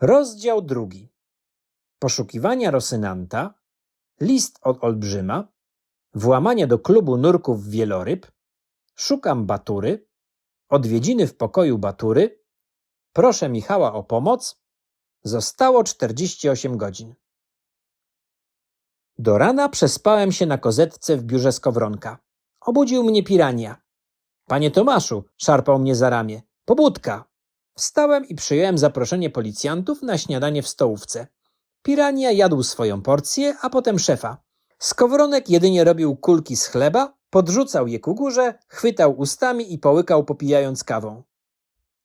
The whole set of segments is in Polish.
Rozdział drugi. Poszukiwania Rosynanta, list od Olbrzyma, włamanie do klubu nurków Wieloryb, szukam Batury, odwiedziny w pokoju Batury, proszę Michała o pomoc, zostało 48 godzin. Do rana przespałem się na kozetce w biurze Skowronka. Obudził mnie pirania. Panie Tomaszu, szarpał mnie za ramię. Pobudka! Wstałem i przyjąłem zaproszenie policjantów na śniadanie w stołówce. Pirania jadł swoją porcję, a potem szefa. Skowronek jedynie robił kulki z chleba, podrzucał je ku górze, chwytał ustami i połykał popijając kawą.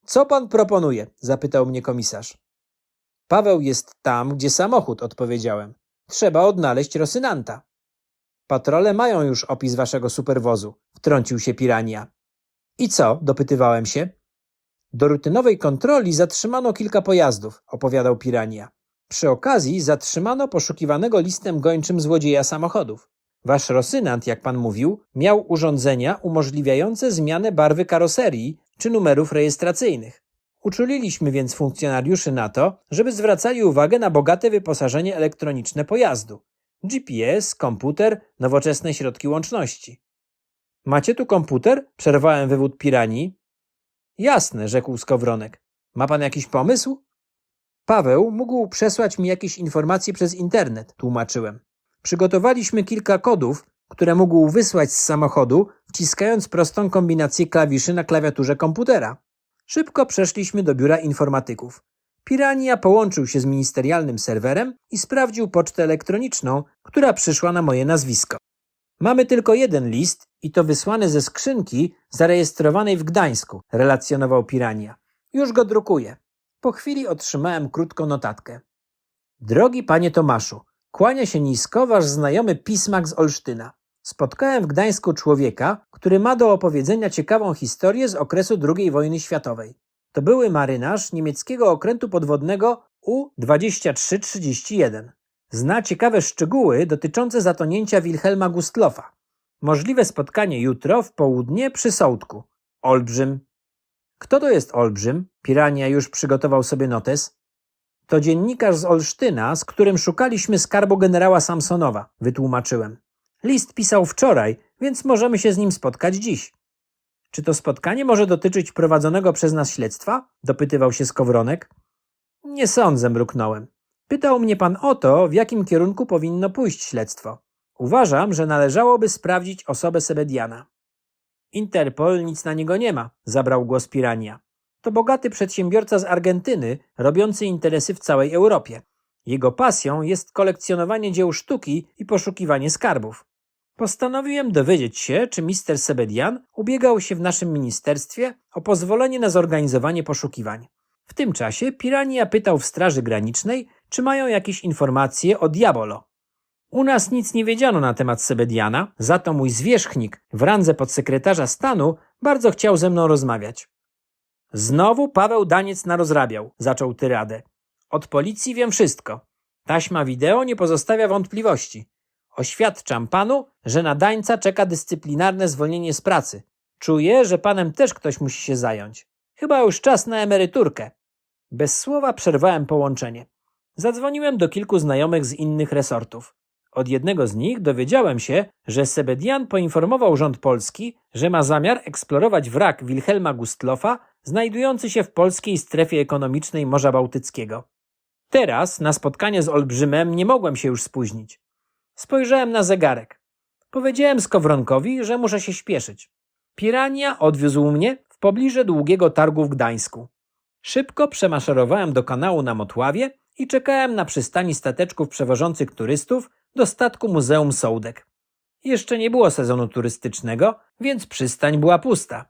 Co pan proponuje? zapytał mnie komisarz. Paweł jest tam, gdzie samochód, odpowiedziałem. Trzeba odnaleźć Rosynanta. Patrole mają już opis waszego superwozu, wtrącił się pirania. I co? dopytywałem się. Do rutynowej kontroli zatrzymano kilka pojazdów, opowiadał pirania. Przy okazji zatrzymano poszukiwanego listem gończym złodzieja samochodów. Wasz Rosynant, jak pan mówił, miał urządzenia umożliwiające zmianę barwy karoserii czy numerów rejestracyjnych. Uczuliliśmy więc funkcjonariuszy na to, żeby zwracali uwagę na bogate wyposażenie elektroniczne pojazdu. GPS, komputer, nowoczesne środki łączności. Macie tu komputer? Przerwałem wywód piranii. Jasne, rzekł Skowronek. Ma pan jakiś pomysł? Paweł mógł przesłać mi jakieś informacje przez internet, tłumaczyłem. Przygotowaliśmy kilka kodów, które mógł wysłać z samochodu, wciskając prostą kombinację klawiszy na klawiaturze komputera. Szybko przeszliśmy do biura informatyków. Pirania połączył się z ministerialnym serwerem i sprawdził pocztę elektroniczną, która przyszła na moje nazwisko. Mamy tylko jeden list i to wysłany ze skrzynki zarejestrowanej w Gdańsku, relacjonował Pirania. Już go drukuję. Po chwili otrzymałem krótką notatkę. Drogi panie Tomaszu, kłania się nisko wasz znajomy pismak z Olsztyna. Spotkałem w Gdańsku człowieka, który ma do opowiedzenia ciekawą historię z okresu II wojny światowej. To były marynarz niemieckiego okrętu podwodnego U-2331. Zna ciekawe szczegóły dotyczące zatonięcia Wilhelma Gustlofa. Możliwe spotkanie jutro w południe przy Sołtku. Olbrzym. Kto to jest Olbrzym? Pirania już przygotował sobie notes. To dziennikarz z Olsztyna, z którym szukaliśmy skarbu generała Samsonowa, wytłumaczyłem. List pisał wczoraj, więc możemy się z nim spotkać dziś. Czy to spotkanie może dotyczyć prowadzonego przez nas śledztwa? dopytywał się Skowronek. Nie sądzę, mruknąłem. Pytał mnie pan o to, w jakim kierunku powinno pójść śledztwo. Uważam, że należałoby sprawdzić osobę Sebediana. Interpol nic na niego nie ma, zabrał głos Pirania. To bogaty przedsiębiorca z Argentyny, robiący interesy w całej Europie. Jego pasją jest kolekcjonowanie dzieł sztuki i poszukiwanie skarbów. Postanowiłem dowiedzieć się, czy mister Sebedian ubiegał się w naszym ministerstwie o pozwolenie na zorganizowanie poszukiwań. W tym czasie Pirania pytał w Straży Granicznej, czy mają jakieś informacje o Diabolo. U nas nic nie wiedziano na temat Sebediana, za to mój zwierzchnik w randze podsekretarza stanu bardzo chciał ze mną rozmawiać. Znowu Paweł Daniec narozrabiał, zaczął tyradę. Od policji wiem wszystko. Taśma wideo nie pozostawia wątpliwości. Oświadczam panu, że na Dańca czeka dyscyplinarne zwolnienie z pracy. Czuję, że panem też ktoś musi się zająć. Chyba już czas na emeryturkę. Bez słowa przerwałem połączenie. Zadzwoniłem do kilku znajomych z innych resortów. Od jednego z nich dowiedziałem się, że Sebedian poinformował rząd polski, że ma zamiar eksplorować wrak Wilhelma Gustlofa, znajdujący się w polskiej strefie ekonomicznej Morza Bałtyckiego. Teraz na spotkanie z Olbrzymem nie mogłem się już spóźnić. Spojrzałem na zegarek. Powiedziałem Skowronkowi, że muszę się śpieszyć. Pirania odwiózł mnie w pobliże długiego targu w Gdańsku. Szybko przemaszerowałem do kanału na Motławie i czekałem na przystani stateczków przewożących turystów do statku Muzeum Sołdek. Jeszcze nie było sezonu turystycznego, więc przystań była pusta.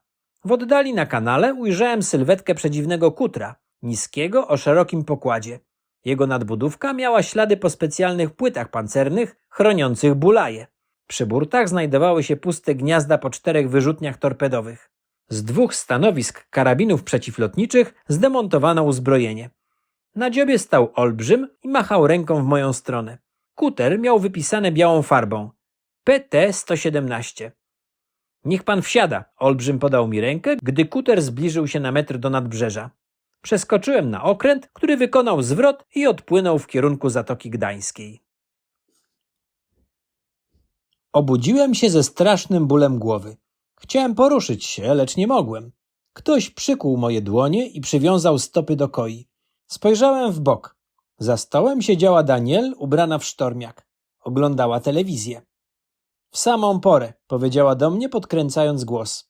W oddali na kanale ujrzałem sylwetkę przedziwnego kutra, niskiego o szerokim pokładzie. Jego nadbudówka miała ślady po specjalnych płytach pancernych chroniących bulaje. Przy burtach znajdowały się puste gniazda po czterech wyrzutniach torpedowych. Z dwóch stanowisk karabinów przeciwlotniczych zdemontowano uzbrojenie. Na dziobie stał olbrzym i machał ręką w moją stronę. Kuter miał wypisane białą farbą. PT-117. Niech pan wsiada, olbrzym podał mi rękę, gdy kuter zbliżył się na metr do nadbrzeża. Przeskoczyłem na okręt, który wykonał zwrot i odpłynął w kierunku Zatoki Gdańskiej. Obudziłem się ze strasznym bólem głowy. Chciałem poruszyć się, lecz nie mogłem. Ktoś przykuł moje dłonie i przywiązał stopy do koi. Spojrzałem w bok. Za stołem siedziała Daniel, ubrana w sztormiak. Oglądała telewizję. W samą porę, powiedziała do mnie, podkręcając głos.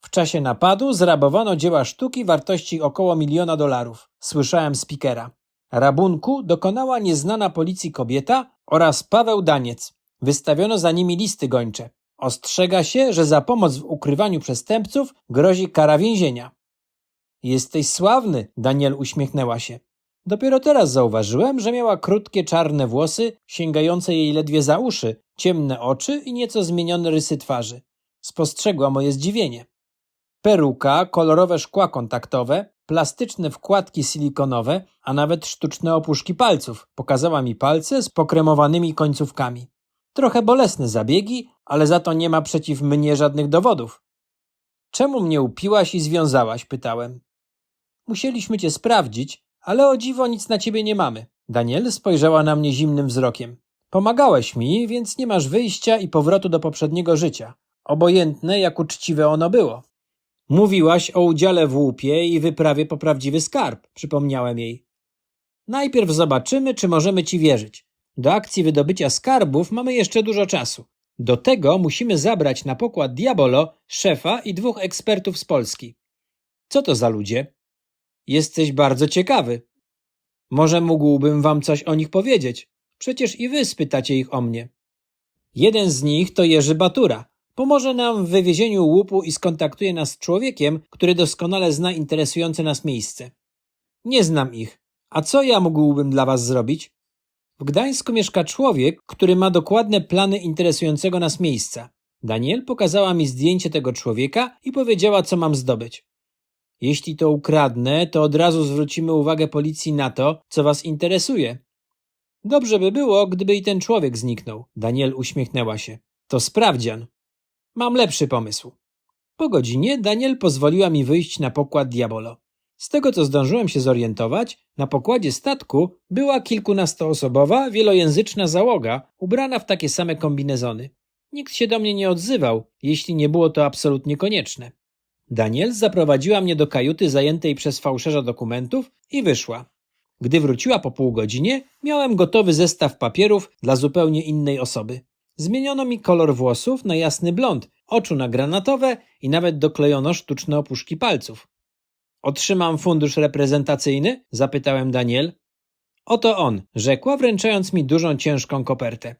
W czasie napadu zrabowano dzieła sztuki wartości około miliona dolarów. Słyszałem spikera. Rabunku dokonała nieznana policji kobieta oraz Paweł Daniec. Wystawiono za nimi listy gończe. Ostrzega się, że za pomoc w ukrywaniu przestępców grozi kara więzienia. Jesteś sławny, Daniel uśmiechnęła się. Dopiero teraz zauważyłem, że miała krótkie czarne włosy, sięgające jej ledwie za uszy, ciemne oczy i nieco zmienione rysy twarzy. Spostrzegła moje zdziwienie. Peruka, kolorowe szkła kontaktowe, plastyczne wkładki silikonowe, a nawet sztuczne opuszki palców. Pokazała mi palce z pokremowanymi końcówkami. Trochę bolesne zabiegi, ale za to nie ma przeciw mnie żadnych dowodów. Czemu mnie upiłaś i związałaś? pytałem. Musieliśmy cię sprawdzić, ale o dziwo nic na ciebie nie mamy. Daniel spojrzała na mnie zimnym wzrokiem. Pomagałeś mi, więc nie masz wyjścia i powrotu do poprzedniego życia. Obojętne, jak uczciwe ono było. Mówiłaś o udziale w łupie i wyprawie po prawdziwy skarb, przypomniałem jej. Najpierw zobaczymy, czy możemy ci wierzyć. Do akcji wydobycia skarbów mamy jeszcze dużo czasu. Do tego musimy zabrać na pokład Diabolo szefa i dwóch ekspertów z Polski. Co to za ludzie? Jesteś bardzo ciekawy. Może mógłbym wam coś o nich powiedzieć. Przecież i wy spytacie ich o mnie. Jeden z nich to Jerzy Batura. Pomoże nam w wywiezieniu łupu i skontaktuje nas z człowiekiem, który doskonale zna interesujące nas miejsce. Nie znam ich. A co ja mógłbym dla was zrobić? W Gdańsku mieszka człowiek, który ma dokładne plany interesującego nas miejsca. Daniel pokazała mi zdjęcie tego człowieka i powiedziała, co mam zdobyć. Jeśli to ukradnę, to od razu zwrócimy uwagę policji na to, co was interesuje. Dobrze by było, gdyby i ten człowiek zniknął. Daniel uśmiechnęła się. To sprawdzian. Mam lepszy pomysł. Po godzinie Daniel pozwoliła mi wyjść na pokład Diabolo. Z tego co zdążyłem się zorientować, na pokładzie statku była kilkunastoosobowa, wielojęzyczna załoga, ubrana w takie same kombinezony. Nikt się do mnie nie odzywał, jeśli nie było to absolutnie konieczne. Daniel zaprowadziła mnie do kajuty zajętej przez fałszerza dokumentów i wyszła. Gdy wróciła po pół godzinie, miałem gotowy zestaw papierów dla zupełnie innej osoby. Zmieniono mi kolor włosów na jasny blond, oczu na granatowe i nawet doklejono sztuczne opuszki palców. Otrzymam fundusz reprezentacyjny? zapytałem Daniel. Oto on, rzekła, wręczając mi dużą, ciężką kopertę.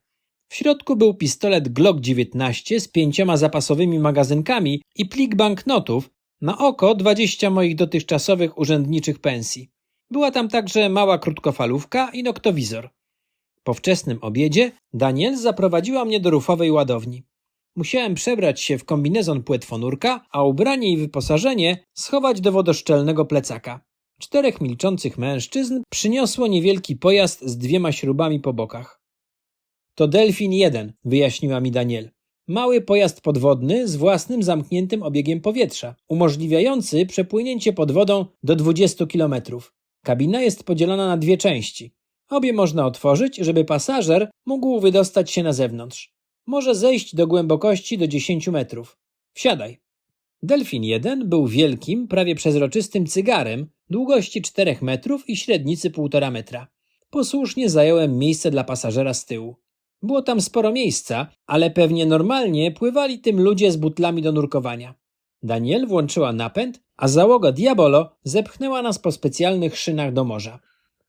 W środku był pistolet Glock 19 z pięcioma zapasowymi magazynkami i plik banknotów, na oko 20 moich dotychczasowych urzędniczych pensji. Była tam także mała krótkofalówka i noktowizor. Po wczesnym obiedzie Daniel zaprowadziła mnie do rufowej ładowni. Musiałem przebrać się w kombinezon płetwonurka, a ubranie i wyposażenie schować do wodoszczelnego plecaka. Czterech milczących mężczyzn przyniosło niewielki pojazd z dwiema śrubami po bokach. To Delfin 1, wyjaśniła mi Daniel. Mały pojazd podwodny z własnym zamkniętym obiegiem powietrza, umożliwiający przepłynięcie pod wodą do 20 kilometrów. Kabina jest podzielona na dwie części. Obie można otworzyć, żeby pasażer mógł wydostać się na zewnątrz. Może zejść do głębokości do 10 metrów. Wsiadaj. Delfin 1 był wielkim, prawie przezroczystym cygarem długości 4 metrów i średnicy 1,5 metra. Posłusznie zająłem miejsce dla pasażera z tyłu. Było tam sporo miejsca, ale pewnie normalnie pływali tym ludzie z butlami do nurkowania. Daniel włączyła napęd, a załoga Diabolo zepchnęła nas po specjalnych szynach do morza.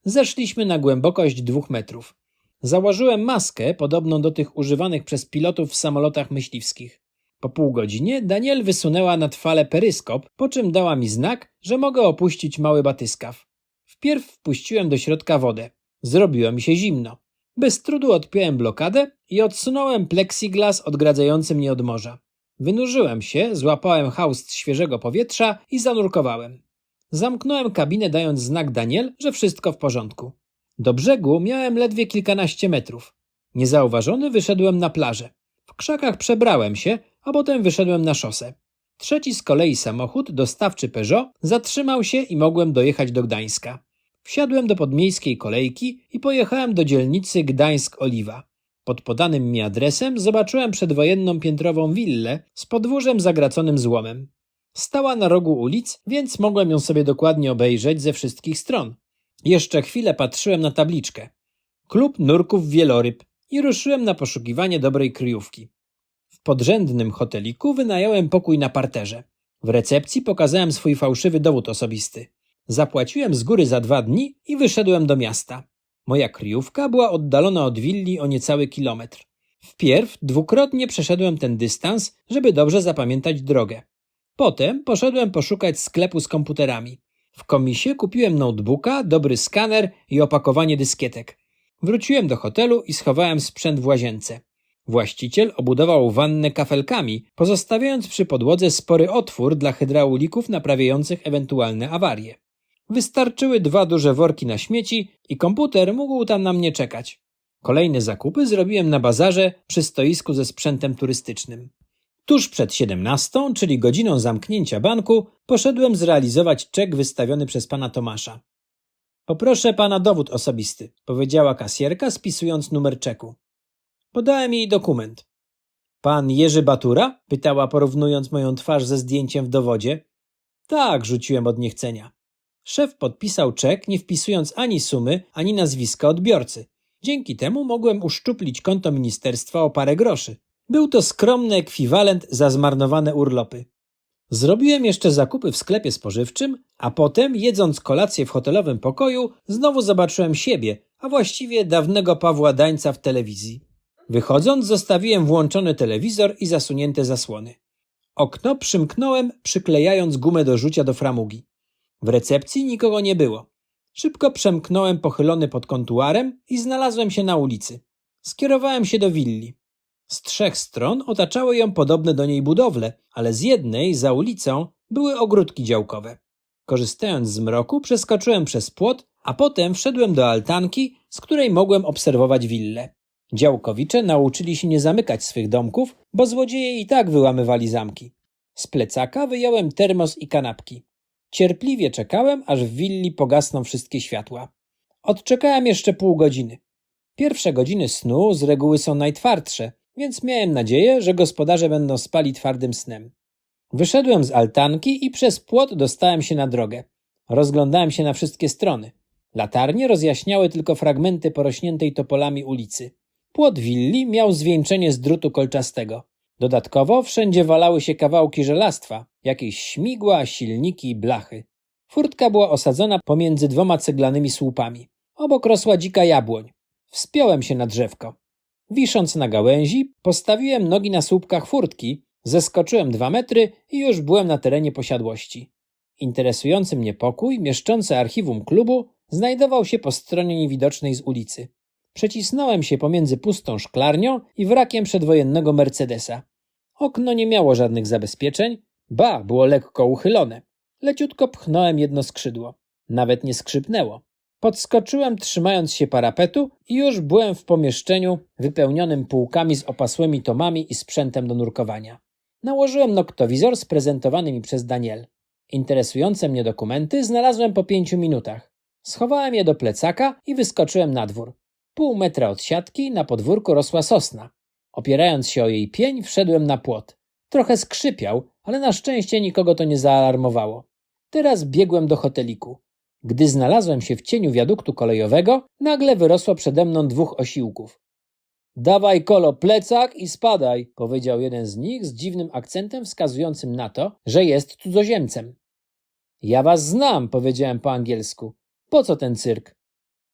Zeszliśmy na głębokość dwóch metrów. Założyłem maskę, podobną do tych używanych przez pilotów w samolotach myśliwskich. Po pół godzinie Daniel wysunęła nad falę peryskop, po czym dała mi znak, że mogę opuścić mały batyskaw. Wpierw wpuściłem do środka wodę. Zrobiło mi się zimno. Bez trudu odpiąłem blokadę i odsunąłem plexiglas odgradzający mnie od morza. Wynurzyłem się, złapałem haust świeżego powietrza i zanurkowałem. Zamknąłem kabinę, dając znak Daniel, że wszystko w porządku. Do brzegu miałem ledwie kilkanaście metrów. Niezauważony wyszedłem na plażę. W krzakach przebrałem się, a potem wyszedłem na szosę. Trzeci z kolei samochód, dostawczy Peugeot, zatrzymał się i mogłem dojechać do Gdańska. Wsiadłem do podmiejskiej kolejki i pojechałem do dzielnicy Gdańsk-Oliwa. Pod podanym mi adresem zobaczyłem przedwojenną piętrową willę z podwórzem zagraconym złomem. Stała na rogu ulic, więc mogłem ją sobie dokładnie obejrzeć ze wszystkich stron. Jeszcze chwilę patrzyłem na tabliczkę. Klub nurków wieloryb i ruszyłem na poszukiwanie dobrej kryjówki. W podrzędnym hoteliku wynająłem pokój na parterze. W recepcji pokazałem swój fałszywy dowód osobisty. Zapłaciłem z góry za dwa dni i wyszedłem do miasta. Moja kryjówka była oddalona od willi o niecały kilometr. Wpierw dwukrotnie przeszedłem ten dystans, żeby dobrze zapamiętać drogę. Potem poszedłem poszukać sklepu z komputerami. W komisie kupiłem notebooka, dobry skaner i opakowanie dyskietek. Wróciłem do hotelu i schowałem sprzęt w łazience. Właściciel obudował wannę kafelkami, pozostawiając przy podłodze spory otwór dla hydraulików naprawiających ewentualne awarie. Wystarczyły dwa duże worki na śmieci i komputer mógł tam na mnie czekać. Kolejne zakupy zrobiłem na bazarze przy stoisku ze sprzętem turystycznym. Tuż przed 17, czyli godziną zamknięcia banku, poszedłem zrealizować czek wystawiony przez pana Tomasza. Poproszę pana dowód osobisty, powiedziała kasjerka, spisując numer czeku. Podałem jej dokument. Pan Jerzy Batura? pytała, porównując moją twarz ze zdjęciem w dowodzie. Tak, rzuciłem od niechcenia. Szef podpisał czek, nie wpisując ani sumy, ani nazwiska odbiorcy. Dzięki temu mogłem uszczuplić konto ministerstwa o parę groszy. Był to skromny ekwiwalent za zmarnowane urlopy. Zrobiłem jeszcze zakupy w sklepie spożywczym, a potem, jedząc kolację w hotelowym pokoju, znowu zobaczyłem siebie, a właściwie dawnego Pawła Dańca w telewizji. Wychodząc, zostawiłem włączony telewizor i zasunięte zasłony. Okno przymknąłem, przyklejając gumę do rzucia do framugi. W recepcji nikogo nie było. Szybko przemknąłem pochylony pod kontuarem i znalazłem się na ulicy. Skierowałem się do willi. Z trzech stron otaczały ją podobne do niej budowle, ale z jednej, za ulicą, były ogródki działkowe. Korzystając z mroku, przeskoczyłem przez płot, a potem wszedłem do altanki, z której mogłem obserwować willę. Działkowicze nauczyli się nie zamykać swych domków, bo złodzieje i tak wyłamywali zamki. Z plecaka wyjąłem termos i kanapki. Cierpliwie czekałem, aż w willi pogasną wszystkie światła. Odczekałem jeszcze pół godziny. Pierwsze godziny snu z reguły są najtwardsze, więc miałem nadzieję, że gospodarze będą spali twardym snem. Wyszedłem z altanki i przez płot dostałem się na drogę. Rozglądałem się na wszystkie strony. Latarnie rozjaśniały tylko fragmenty porośniętej topolami ulicy. Płot willi miał zwieńczenie z drutu kolczastego. Dodatkowo wszędzie walały się kawałki żelastwa, jakieś śmigła, silniki blachy. Furtka była osadzona pomiędzy dwoma ceglanymi słupami. Obok rosła dzika jabłoń. Wspiąłem się na drzewko. Wisząc na gałęzi, postawiłem nogi na słupkach furtki, zeskoczyłem dwa metry i już byłem na terenie posiadłości. Interesujący mnie pokój, mieszczący archiwum klubu, znajdował się po stronie niewidocznej z ulicy. Przecisnąłem się pomiędzy pustą szklarnią i wrakiem przedwojennego Mercedesa. Okno nie miało żadnych zabezpieczeń, ba, było lekko uchylone. Leciutko pchnąłem jedno skrzydło. Nawet nie skrzypnęło. Podskoczyłem, trzymając się parapetu, i już byłem w pomieszczeniu wypełnionym półkami z opasłymi tomami i sprzętem do nurkowania. Nałożyłem noktowizor sprezentowany mi przez Daniel. Interesujące mnie dokumenty znalazłem po pięciu minutach. Schowałem je do plecaka i wyskoczyłem na dwór. Pół metra od siatki na podwórku rosła sosna. Opierając się o jej pień, wszedłem na płot. Trochę skrzypiał, ale na szczęście nikogo to nie zaalarmowało. Teraz biegłem do hoteliku. Gdy znalazłem się w cieniu wiaduktu kolejowego, nagle wyrosło przede mną dwóch osiłków. Dawaj kolo plecak i spadaj, powiedział jeden z nich z dziwnym akcentem wskazującym na to, że jest cudzoziemcem. Ja was znam, powiedziałem po angielsku. Po co ten cyrk?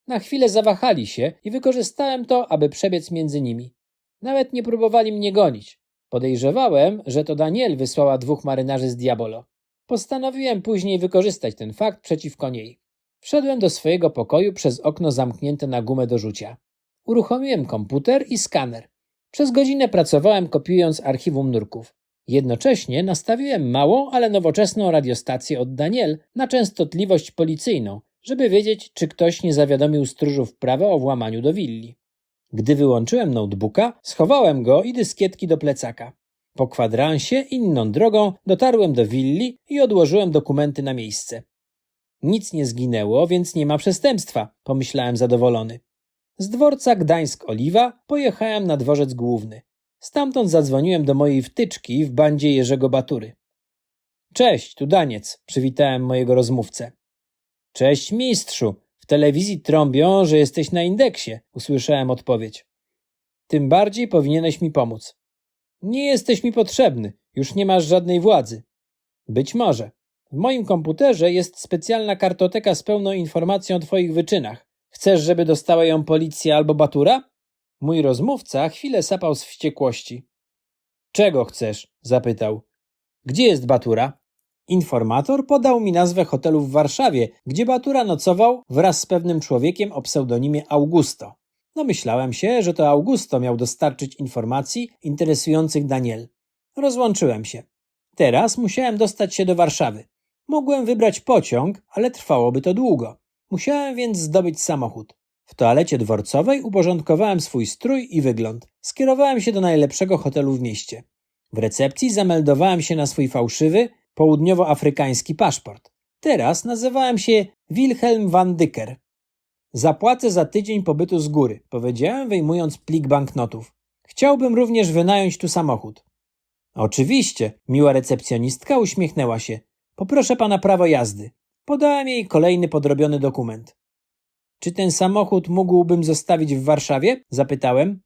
Na chwilę zawahali się i wykorzystałem to, aby przebiec między nimi. Nawet nie próbowali mnie gonić. Podejrzewałem, że to Daniel wysłała dwóch marynarzy z Diabolo. Postanowiłem później wykorzystać ten fakt przeciwko niej. Wszedłem do swojego pokoju przez okno zamknięte na gumę do rzucia. Uruchomiłem komputer i skaner. Przez godzinę pracowałem kopiując archiwum nurków. Jednocześnie nastawiłem małą, ale nowoczesną radiostację od Daniel na częstotliwość policyjną, żeby wiedzieć, czy ktoś nie zawiadomił stróżów prawa o włamaniu do willi. Gdy wyłączyłem notebooka, schowałem go i dyskietki do plecaka. Po kwadransie inną drogą dotarłem do willi i odłożyłem dokumenty na miejsce. Nic nie zginęło, więc nie ma przestępstwa, pomyślałem zadowolony. Z dworca Gdańsk-Oliwa pojechałem na dworzec główny. Stamtąd zadzwoniłem do mojej wtyczki w bandzie Jerzego Batury. Cześć, tu Daniec, przywitałem mojego rozmówcę. Cześć, mistrzu. W telewizji trąbią, że jesteś na indeksie, usłyszałem odpowiedź. Tym bardziej powinieneś mi pomóc. Nie jesteś mi potrzebny, już nie masz żadnej władzy. Być może. W moim komputerze jest specjalna kartoteka z pełną informacją o twoich wyczynach. Chcesz, żeby dostała ją policja albo Batura? Mój rozmówca chwilę sapał z wściekłości. Czego chcesz? zapytał. Gdzie jest Batura? Informator podał mi nazwę hotelu w Warszawie, gdzie Batura nocował wraz z pewnym człowiekiem o pseudonimie Augusto. Domyślałem się, że to Augusto miał dostarczyć informacji interesujących Daniel. Rozłączyłem się. Teraz musiałem dostać się do Warszawy. Mogłem wybrać pociąg, ale trwałoby to długo. Musiałem więc zdobyć samochód. W toalecie dworcowej uporządkowałem swój strój i wygląd. Skierowałem się do najlepszego hotelu w mieście. W recepcji zameldowałem się na swój fałszywy, południowoafrykański paszport. Teraz nazywałem się Wilhelm van Dycker. Zapłacę za tydzień pobytu z góry, powiedziałem, wyjmując plik banknotów. Chciałbym również wynająć tu samochód. Oczywiście, miła recepcjonistka uśmiechnęła się. Poproszę pana prawo jazdy. Podałem jej kolejny podrobiony dokument. Czy ten samochód mógłbym zostawić w Warszawie? zapytałem.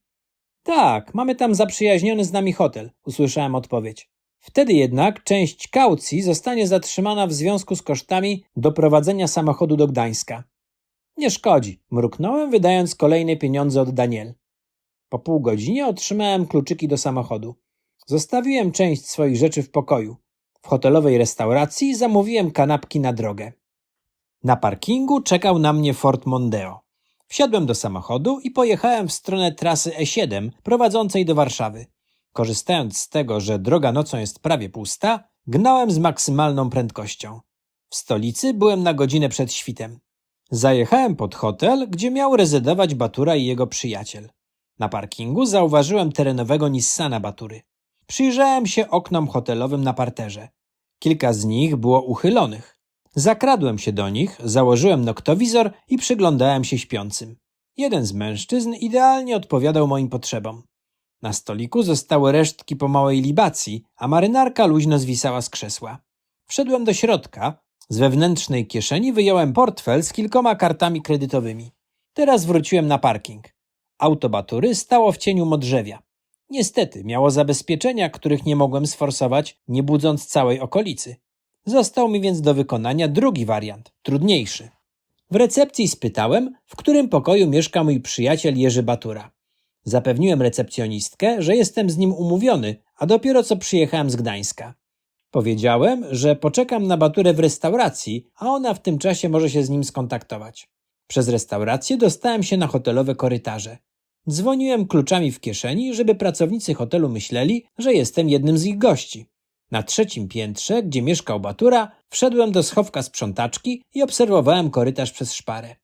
Tak, mamy tam zaprzyjaźniony z nami hotel, usłyszałem odpowiedź. Wtedy jednak część kaucji zostanie zatrzymana w związku z kosztami doprowadzenia samochodu do Gdańska. Nie szkodzi, mruknąłem, wydając kolejne pieniądze od Daniel. Po pół godzinie otrzymałem kluczyki do samochodu. Zostawiłem część swoich rzeczy w pokoju. W hotelowej restauracji zamówiłem kanapki na drogę. Na parkingu czekał na mnie Ford Mondeo. Wsiadłem do samochodu i pojechałem w stronę trasy E7 prowadzącej do Warszawy. Korzystając z tego, że droga nocą jest prawie pusta, gnałem z maksymalną prędkością. W stolicy byłem na godzinę przed świtem. Zajechałem pod hotel, gdzie miał rezydować Batura i jego przyjaciel. Na parkingu zauważyłem terenowego Nissana Batury. Przyjrzałem się oknom hotelowym na parterze. Kilka z nich było uchylonych. Zakradłem się do nich, założyłem noktowizor i przyglądałem się śpiącym. Jeden z mężczyzn idealnie odpowiadał moim potrzebom. Na stoliku zostały resztki po małej libacji, a marynarka luźno zwisała z krzesła. Wszedłem do środka, z wewnętrznej kieszeni wyjąłem portfel z kilkoma kartami kredytowymi. Teraz wróciłem na parking. Auto Batury stało w cieniu modrzewia. Niestety miało zabezpieczenia, których nie mogłem sforsować, nie budząc całej okolicy. Został mi więc do wykonania drugi wariant, trudniejszy. W recepcji spytałem, w którym pokoju mieszka mój przyjaciel Jerzy Batura. Zapewniłem recepcjonistkę, że jestem z nim umówiony, a dopiero co przyjechałem z Gdańska. Powiedziałem, że poczekam na Baturę w restauracji, a ona w tym czasie może się z nim skontaktować. Przez restaurację dostałem się na hotelowe korytarze. Dzwoniłem kluczami w kieszeni, żeby pracownicy hotelu myśleli, że jestem jednym z ich gości. Na trzecim piętrze, gdzie mieszkał Batura, wszedłem do schowka sprzątaczki i obserwowałem korytarz przez szparę.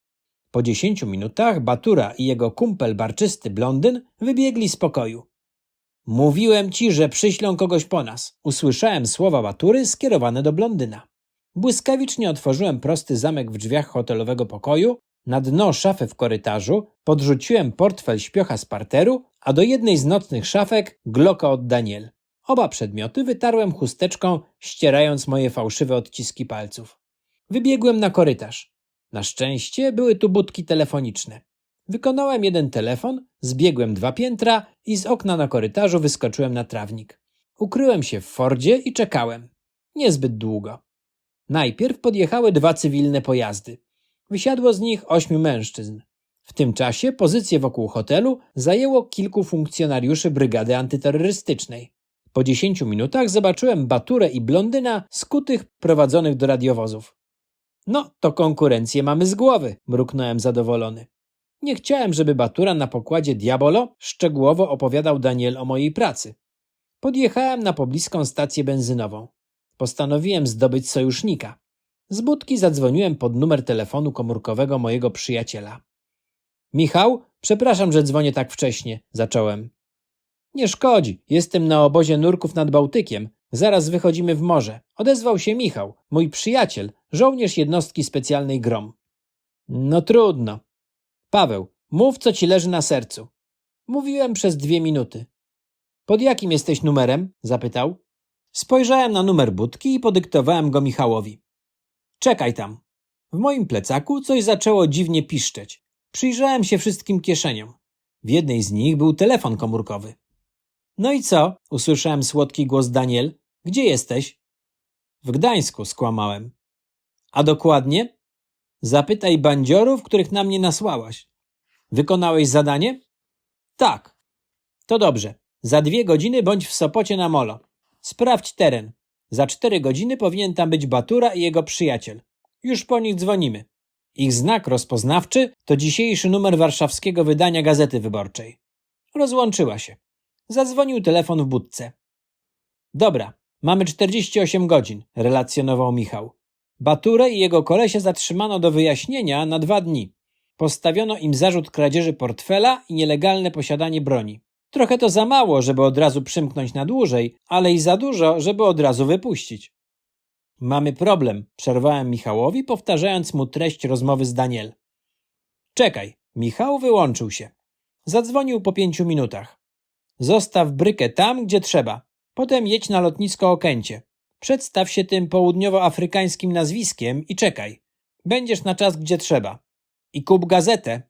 Po dziesięciu minutach Batura i jego kumpel barczysty blondyn wybiegli z pokoju. Mówiłem ci, że przyślą kogoś po nas. Usłyszałem słowa Batury skierowane do blondyna. Błyskawicznie otworzyłem prosty zamek w drzwiach hotelowego pokoju, na dno szafy w korytarzu podrzuciłem portfel śpiocha z parteru, a do jednej z nocnych szafek gloka od Daniel. Oba przedmioty wytarłem chusteczką, ścierając moje fałszywe odciski palców. Wybiegłem na korytarz. Na szczęście były tu budki telefoniczne. Wykonałem jeden telefon, zbiegłem dwa piętra i z okna na korytarzu wyskoczyłem na trawnik. Ukryłem się w Fordzie i czekałem. Niezbyt długo. Najpierw podjechały dwa cywilne pojazdy. Wysiadło z nich ośmiu mężczyzn. W tym czasie pozycję wokół hotelu zajęło kilku funkcjonariuszy brygady antyterrorystycznej. Po dziesięciu minutach zobaczyłem Baturę i Blondyna skutych prowadzonych do radiowozów. No, to konkurencję mamy z głowy, mruknąłem zadowolony. Nie chciałem, żeby Batura na pokładzie Diabolo szczegółowo opowiadał Daniel o mojej pracy. Podjechałem na pobliską stację benzynową. Postanowiłem zdobyć sojusznika. Z budki zadzwoniłem pod numer telefonu komórkowego mojego przyjaciela. Michał, przepraszam, że dzwonię tak wcześnie, zacząłem. Nie szkodzi, jestem na obozie nurków nad Bałtykiem. Zaraz wychodzimy w morze. Odezwał się Michał, mój przyjaciel, żołnierz jednostki specjalnej Grom. No trudno. Paweł, mów, co ci leży na sercu. Mówiłem przez dwie minuty. Pod jakim jesteś numerem? zapytał. Spojrzałem na numer budki i podyktowałem go Michałowi. Czekaj tam. W moim plecaku coś zaczęło dziwnie piszczeć. Przyjrzałem się wszystkim kieszeniom. W jednej z nich był telefon komórkowy. No i co? usłyszałem słodki głos Daniel. Gdzie jesteś? W Gdańsku, skłamałem. A dokładnie? Zapytaj bandziorów, których na mnie nasłałaś. Wykonałeś zadanie? Tak. To dobrze. Za dwie godziny bądź w Sopocie na molo. Sprawdź teren. Za cztery godziny powinien tam być Batura i jego przyjaciel. Już po nich dzwonimy. Ich znak rozpoznawczy to dzisiejszy numer warszawskiego wydania Gazety Wyborczej. Rozłączyła się. Zadzwonił telefon w budce. Dobra, mamy 48 godzin, relacjonował Michał. Baturę i jego kolesie zatrzymano do wyjaśnienia na dwa dni. Postawiono im zarzut kradzieży portfela i nielegalne posiadanie broni. Trochę to za mało, żeby od razu przymknąć na dłużej, ale i za dużo, żeby od razu wypuścić. Mamy problem, przerwałem Michałowi, powtarzając mu treść rozmowy z Daniel. Czekaj, Michał wyłączył się. Zadzwonił po pięciu minutach. Zostaw brykę tam, gdzie trzeba. Potem jedź na lotnisko Okęcie. Przedstaw się tym południowoafrykańskim nazwiskiem i czekaj. Będziesz na czas, gdzie trzeba. I kup gazetę,